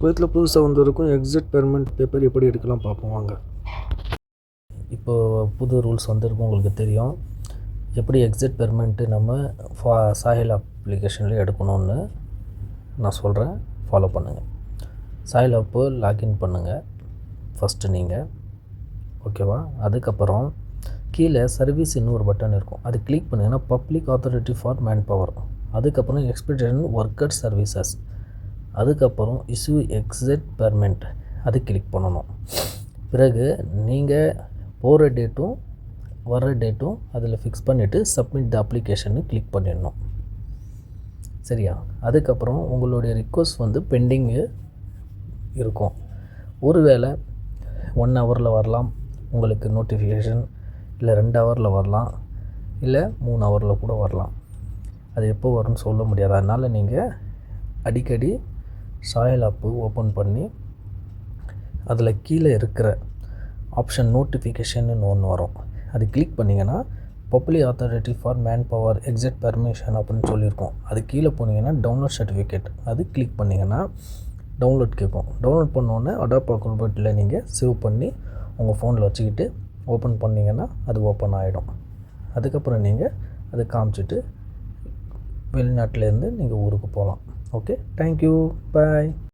குவைத்தில் புதுசாக வந்திருக்கும் எக்ஸிட் பெர்மெண்ட் பேப்பர் எப்படி எடுக்கலாம் பார்ப்போம் வாங்க. இப்போது புது ரூல்ஸ் வந்திருக்கும் உங்களுக்கு தெரியும். எப்படி எக்ஸிட் பெர்மெண்ட்டு நம்ம ஃபா சாஹில் அப்ளிகேஷனில் எடுக்கணும்னு நான் சொல்கிறேன் ஃபாலோ பண்ணுங்கள் சாயில் அப்பு லாகின் பண்ணுங்கள் ஃபஸ்ட்டு நீங்கள் ஓகேவா அதுக்கப்புறம் கீழே சர்வீஸ் இன்னொரு பட்டன் இருக்கும். அது கிளிக் பண்ணிங்கன்னா public authority for man power அதுக்கப்புறம் எக்ஸ்பெக்டேஷன் ஒர்க்கர் சர்வீசஸ் அதுக்கப்புறம் இஷ்யூ எக்ஸிட் பெர்மெண்ட் அது கிளிக் பண்ணணும். பிறகு நீங்கள் போகிற டேட்டும் வர்ற டேட்டும் அதில் ஃபிக்ஸ் பண்ணிவிட்டு சப்மிட் த அப்ளிகேஷன்னு கிளிக் பண்ணிடணும். சரியா? அதுக்கப்புறம் உங்களுடைய ரிக்வஸ்ட் வந்து பெண்டிங்கு இருக்கும். ஒருவேளை ஒன் ஹவரில் வரலாம். உங்களுக்கு நோட்டிஃபிகேஷன் இல்லை ரெண்டு ஹவரில் வரலாம். இல்லை மூணு ஹவரில் கூட வரலாம். அது எப்போ வரும்னு சொல்ல முடியாது. அதனால் நீங்கள் அடிக்கடி சாயல் ஆப்பு ஓப்பன் பண்ணி அதில் கீழே இருக்கிற ஆப்ஷன் நோட்டிஃபிகேஷன்னு ஒன்று வரும். அது கிளிக் பண்ணிங்கன்னா public authority for man power exit permission அப்படின்னு சொல்லியிருக்கோம். அது கீழே போனீங்கன்னா டவுன்லோட் சர்டிஃபிகேட் அது கிளிக் பண்ணிங்கன்னா டவுன்லோட் கேட்கும். டவுன்லோட் பண்ணோன்னே அடாப் அக்கௌண்ட்டில் நீங்கள் சேவ் பண்ணி உங்கள் ஃபோனில் வச்சுக்கிட்டு ஓப்பன் பண்ணிங்கன்னா அது ஓப்பன் ஆகிடும் அதுக்கப்புறம் நீங்கள் அதை காமிச்சிட்டு வெளிநாட்டிலேருந்து நீங்கள் ஊருக்கு போகலாம். okay thank you bye.